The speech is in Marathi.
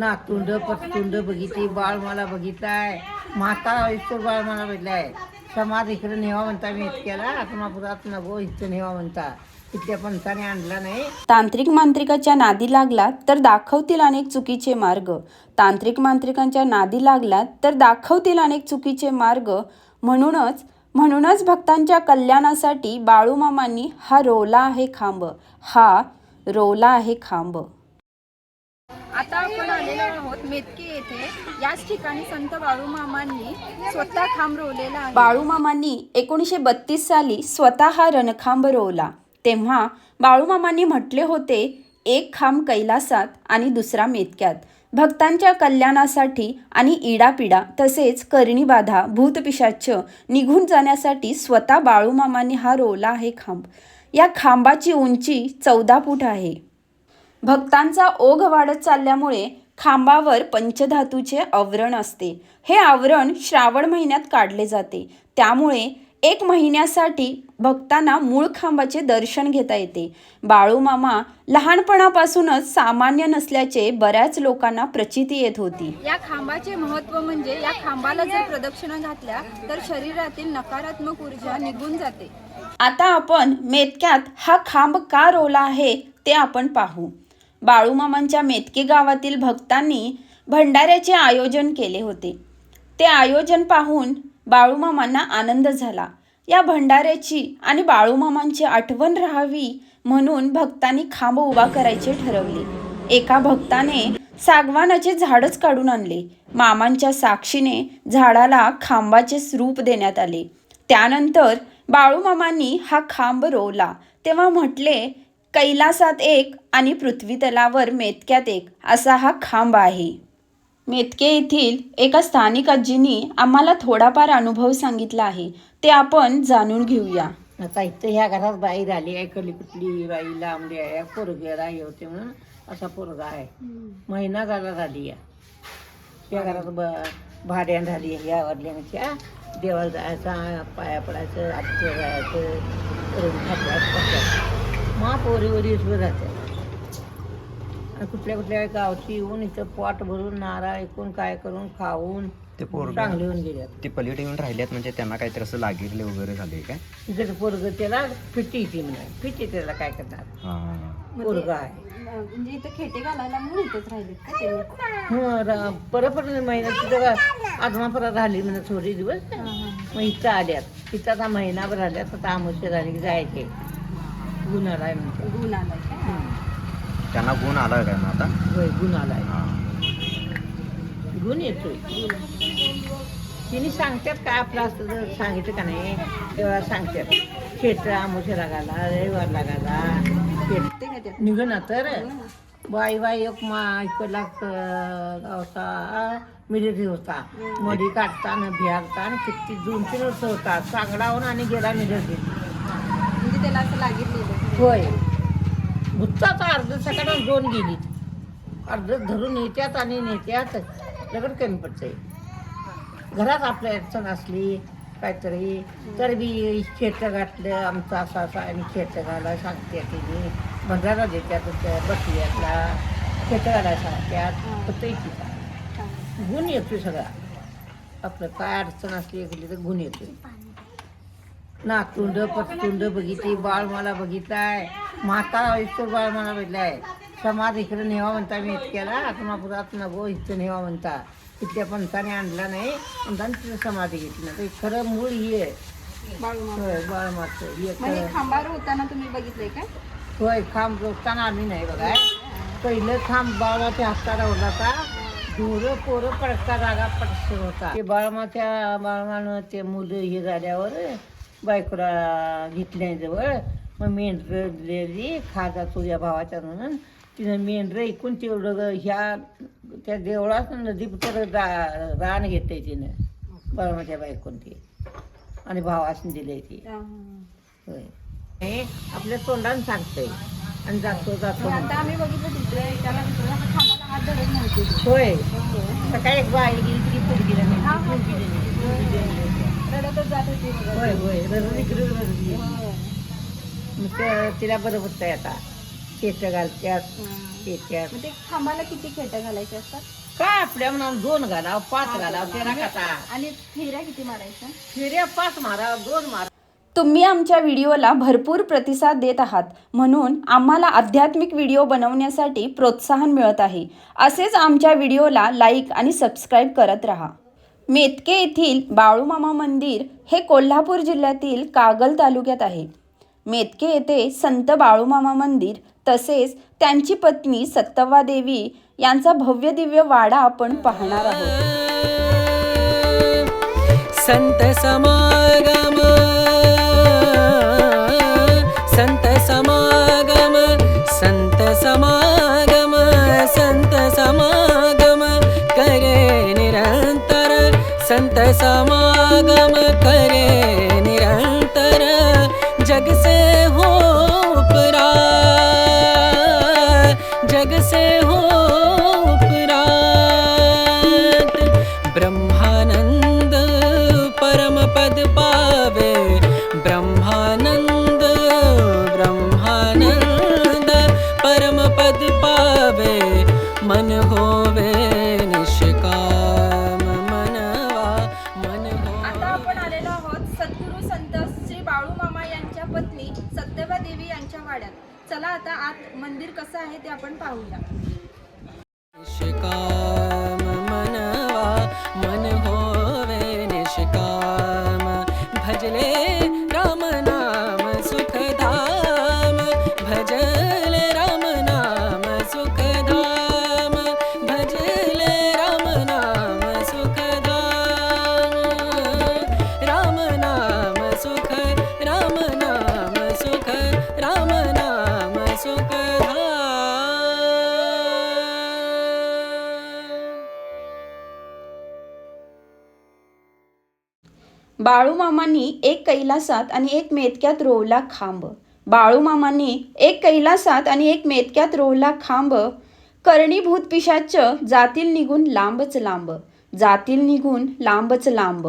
नातुंड पतुंड बघितली बाळ मला बघितलाय माता आयुष्य बाळ मला बघितलाय. समाज इकडे नेवा म्हणता मी इतक्याला आत्मापुरात नको इथं नेवा म्हणता. इतक्या पंथाने आणला नाही. तांत्रिक मांत्रिकाच्या नादी लागला तर दाखवतील अनेक चुकीचे मार्ग. तांत्रिक मांत्रिकांच्या नादी लागला तर दाखवतील अनेक चुकीचे मार्ग. म्हणूनच म्हणूनच भक्तांच्या कल्याणासाठी बाळूमामांनी हा रोला आहे खांब. हा रोला आहे खांब. आता आपण आलेलो आहोत मेतके येथे. याच ठिकाणी संत बाळूमामांनी स्वतः खांब रोवलेला आहे. बाळूमामांनी एकोणीसशे बत्तीस साली स्वतः हा रणखांब रोवला. तेव्हा बाळूमामांनी म्हटले होते एक खांब कैलासात आणि दुसरा मेतक्यात. भक्तांच्या कल्याणासाठी आणि इडापिडा तसेच करणीबाधा भूतपिशाच निघून जाण्यासाठी स्वतः बाळूमामांनी हा रोवला आहे खांब. या खांबाची उंची चौदा फूट आहे. भक्तांचा ओघ वाढत चालल्यामुळे खांबावर पंचधातूचे आवरण असते. हे आवरण श्रावण महिन्यात काढले जाते. त्यामुळे एक महिन्यासाठी भक्तांना मूळ खांबाचे दर्शन घेता येते. बाळूमामा लहानपणापासूनच सामान्य नसल्याचे बऱ्याच लोकांना प्रचिती येत होती. या खांबाचे महत्त्व म्हणजे या खांबाला जर प्रदक्षिणा घातल्या तर शरीरातील नकारात्मक ऊर्जा निघून जाते. आता आपण मेतक्यात हा खांब का रोवला आहे ते आपण पाहू. बाळूमामांच्या मेतके गावातील भक्तांनी भंडाऱ्याचे आयोजन केले होते. ते आयोजन पाहून बाळूमामांना आनंद झाला. या भंडाऱ्याची आणि बाळूमामांची आठवण राहावी म्हणून भक्तांनी खांब उभा करायचे ठरवले. एका भक्ताने सागवानाचे झाडच काढून आणले. मामांच्या साक्षीने झाडाला खांबाचे रूप देण्यात आले. त्यानंतर बाळूमामांनी हा खांब रोवला. तेव्हा म्हटले कैलासात एक आणि पृथ्वी तलावर मेतक्यात एक असा हा खांब आहे. मेतके येथील एका स्थानिक आजींनी आम्हाला थोडाफार अनुभव सांगितला आहे. ते आपण जाणून घेऊया. आता इथं ह्या घरात बाई राहिली आहे कुठली बाई लांबली आहे पोरगेला राही होते म्हणून असा पोरगा आहे. महिना झाला झाली या. या घरात ब भाड्यान झाली आहे या वडल्याच्या देवाला जायचा पाया पडायचं हात जायचं करून खात्यात मा पोरी वरी राहते. आणि कुठल्या कुठल्या गावची येऊन इथं पोट भरून नारळ ऐकून काय करून खाऊन ते पोरग चांगले होऊन गेल्यात ते पलीकडे येऊन राहिल्यात म्हणजे त्यांना काहीतरी असं लागीरले वगैरे झाले काय? तिकडे पोरग त्याला फिटी ती म्हणे. फिटी त्याला काय करणार? हा. पोरग आहे. म्हणजे इथं खेटे घालायला म्हणून इथंच राहिले हं, परत परत महिन्यात तिथं आजमा परत राहिली म्हणजे थोडे दिवस. मग इथं आल्यात. इथं आता महिनाभर आल्यात आता आमोशे झाले की जायचे गुण आलाय म्हणते गुण आलाय त्यांना गुण आला काय मग आता? होय गुण आलाय. हा. गुण येतोय. तिने सांगतात काय आपलं असतं जर सांगितलं का नाही तेव्हा सांगतात. खेट आमोशे लागायला रविवार लागायला खेट निघणं तर. बाई बाई एक मा इकडला क- गावचा मिलिटरी होता. मडी काढताना भियागता आणि किती दोन तीन वर्ष होता चांगलाहून आणि गेला मिलिटरी त्याला असं लागितलेलं होय. भुत्ताचा अर्ध सकाळ दोन गेली. अर्ध धरून येत्यात आणि नेत्यात लगड कमी पडते घरात आपल्या अडचण असली काहीतरी तर बी खेट घातलं आमचं असं असं आणि खेट घालायला सांगते तिने. भंडारा देत्यात बसल्यातला खेट घालायला सांगत्यात फक्त इथे गुण येतोय सगळा. आपलं काय अडचण असली गेली तर गुण येतोय. नातुंड पतुंड बघितली बाळ मला बघितलाय माता आयुष्य बाळ मला बघितलाय. समाज इकडे नेवा म्हणता मी इतक्याला आत्मापुरात नको इथं नेवा म्हणता. इतक्या पंथाने आणला नाही म्हणता तिथं समाधी घेतली ना. तर खरं मूळ ही आहे. होय बाळ मात्र म्हणजे खांबावर होताना तुम्ही बघितलंय का? होय खांब रोखताना आम्ही नाही बघाय. पहिलं खांब बाळमाच्या हातात होता. ढोरं पोरं पडका जागा पडस होता. ते बाळमाच्या बाळमानं ते मुलं हे झाल्यावर बायकोला घेतल्या जवळ. मग मेंढरं दिलेली खाजा तुझ्या भावाच्या म्हणून. तिनं मेंढरं ऐकून तेवढं ह्या त्या देवळात नदी तर रान घेते तिनं. बाळमाच्या बायकोन ते. आणि भावासने दिले ती. होय. हे आपल्या तोंडाने सांगतंय. आणि जातो जातो आता. आम्ही बघितलं दुसऱ्या एकाला दुसऱ्या खांबाला हात धरत नव्हते. होय. सकाळी एक बाई गेली ती पोरगी गेली. रडतच जात होती. होय होय. इकडे ते- तिला बरं आता. शेत घालत्यात शेत्यात मग ते खांबाला किती खेटं घालायचे असतात? काय आपल्या म्हणा दोन घालाव पाच घालाव त्याला कसा? आणि फेऱ्या किती मारायच्या? फिर्या पाच माराव दोन माराव. तुम्ही आमच्या व्हिडिओला भरपूर प्रतिसाद देत आहात. म्हणून आम्हाला आध्यात्मिक व्हिडिओ बनवण्यासाठी प्रोत्साहन मिळत आहे. असेच आमच्या व्हिडिओला लाईक आणि सबस्क्राईब करत राहा. मेतके येथील बाळूमामा मंदिर हे कोल्हापूर जिल्ह्यातील कागल तालुक्यात आहे. मेतके येथे संत बाळूमामा मंदिर तसेच त्यांची पत्नी सत्तवा देवी यांचा भव्य दिव्य वाडा आपण पाहणार आहोत. संत समागम संत समागम. समागम करे निरंतर जग से हो उपरा। जग से हो उपरात ब्रह्मानंद परम पद पावे। ब्रह्मानंद ब्रह्मानंद परम पद पावे। मन होवे वाड्यात. चला आता आत मंदिर कसं आहे ते आपण पाहूया. बाळूमामांनी एक कैलासात आणि एक मेतक्यात रोवला खांब. बाळूमामांनी एक कैलासात आणि एक मेतक्यात रोवला खांब. करणीभूत पिशाच जातील निघून लांबच लांब. जातील निघून लांबच लांब.